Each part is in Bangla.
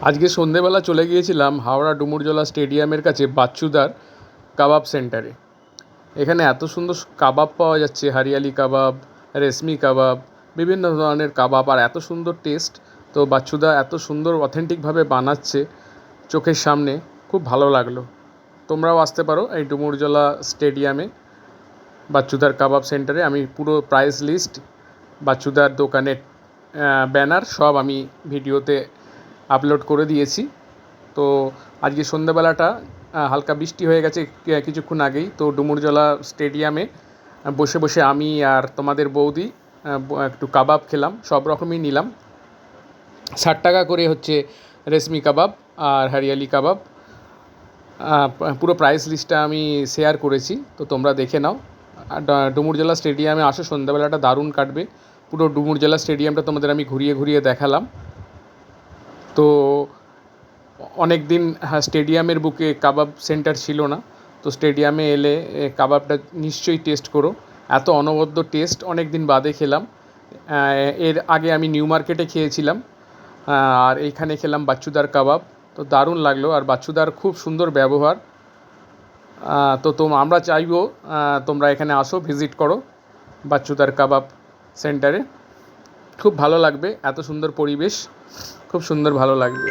আজকে সন্ধেবেলা চলে গিয়েছিলাম হাওড়া ডুমুরজলা স্টেডিয়ামের কাছে বাচ্চুদার কাবাব সেন্টারে। এখানে এত সুন্দর কাবাব পাওয়া যাচ্ছে, হরিয়ালি কাবাব, রেশমি কাবাব, বিভিন্ন ধরনের কাবাব, আর এত সুন্দর টেস্ট। তো বাচ্চুদা এত সুন্দর অথেন্টিকভাবে বানাচ্ছে চোখের সামনে, খুব ভালো লাগল। তোমরাও আসতে পারো এই ডুমুরজলা স্টেডিয়ামে বাচ্চুদার কাবাব সেন্টারে। আমি পুরো প্রাইস লিস্ট বাচ্চুদার দোকানের ব্যানার সব আমি ভিডিওতে আপলোড করে দিয়েছি। তো আজকে সন্ধ্যেবেলাটা হালকা বৃষ্টি হয়ে গেছে কিছুক্ষণ আগেই। তো ডুমুরজলা স্টেডিয়ামে বসে বসে আমি আর তোমাদের বৌদি একটু কাবাব খেলাম, সব রকমই নিলাম। ষাট টাকা করে হচ্ছে রেশমি কাবাব আর হরিয়ালি কাবাব। পুরো প্রাইস লিস্টটা আমি শেয়ার করেছি, তো তোমরা দেখে নাও। ডুমুরজলা স্টেডিয়ামে আসো, সন্ধ্যাবেলাটা দারুণ কাটবে। পুরো ডুমুরজলা স্টেডিয়ামটা তোমাদের আমি ঘুরিয়ে ঘুরিয়ে দেখালাম। তো অনেক দিন হ্যাঁ স্টেডিয়ামের বুকে কাবাব সেন্টার ছিল না, তো স্টেডিয়ামে এলে কাবাবটা নিশ্চয়ই টেস্ট করো। এত অনবদ্য টেস্ট অনেক দিন বাদে খেলাম। এর আগে আমি নিউ মার্কেটে খেয়েছিলাম আর এইখানে খেলাম বাচ্চুদার কাবাব। তো দারুণ লাগল, আর বাচ্চুদার খুব সুন্দর ব্যবহার। তো তোম, আমরা চাইব তোমরা এখানে আসো, ভিজিট করো বাচ্চুদার কাবাব সেন্টারে। খুব ভালো লাগবে, এত সুন্দর পরিবেশ, খুব সুন্দর ভালো লাগবে।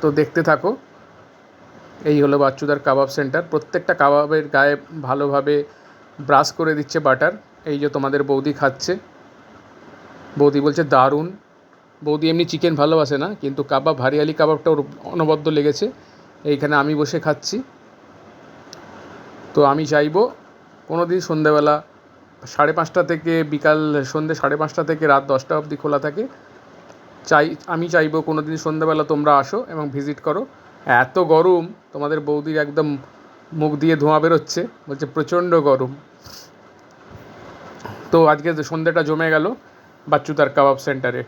তো দেখতে থাকো, এই হলো বাচ্চুদার কাবাব সেন্টার। প্রত্যেকটা কাবাবের গায়ে ভালোভাবে ব্রাশ করে দিচ্ছে বাটার। এই যে তোমাদের বৌদি খাচ্ছে। বৌদি বলছে, দারুণ। বৌদি এমনি চিকেন ভালোবাসে না, কিন্তু কাবাব, হারিয়ালি কাবাবটা ওর অনবদ্য লেগেছে। এইখানে আমি বসে খাচ্ছি। তো আমি চাইব কোনো দিন সন্ধেবেলা সাড়ে পাঁচটা থেকে বিকাল সন্ধ্যে সাড়ে পাঁচটা থেকে রাত দশটা অবধি খোলা থাকে। চাই, আমি চাইব কোনো দিন সন্ধ্যাবেলা তোমরা আসো এবং ভিজিট করো। এত গরম, তোমাদের বৌদির একদম মুখ দিয়ে ধোঁয়া বেরোচ্ছে, বলছে প্রচণ্ড গরম। তো আজকে সন্ধ্যেটা জমে গেল, বাচ্চুদার কাবাব সেন্টারে।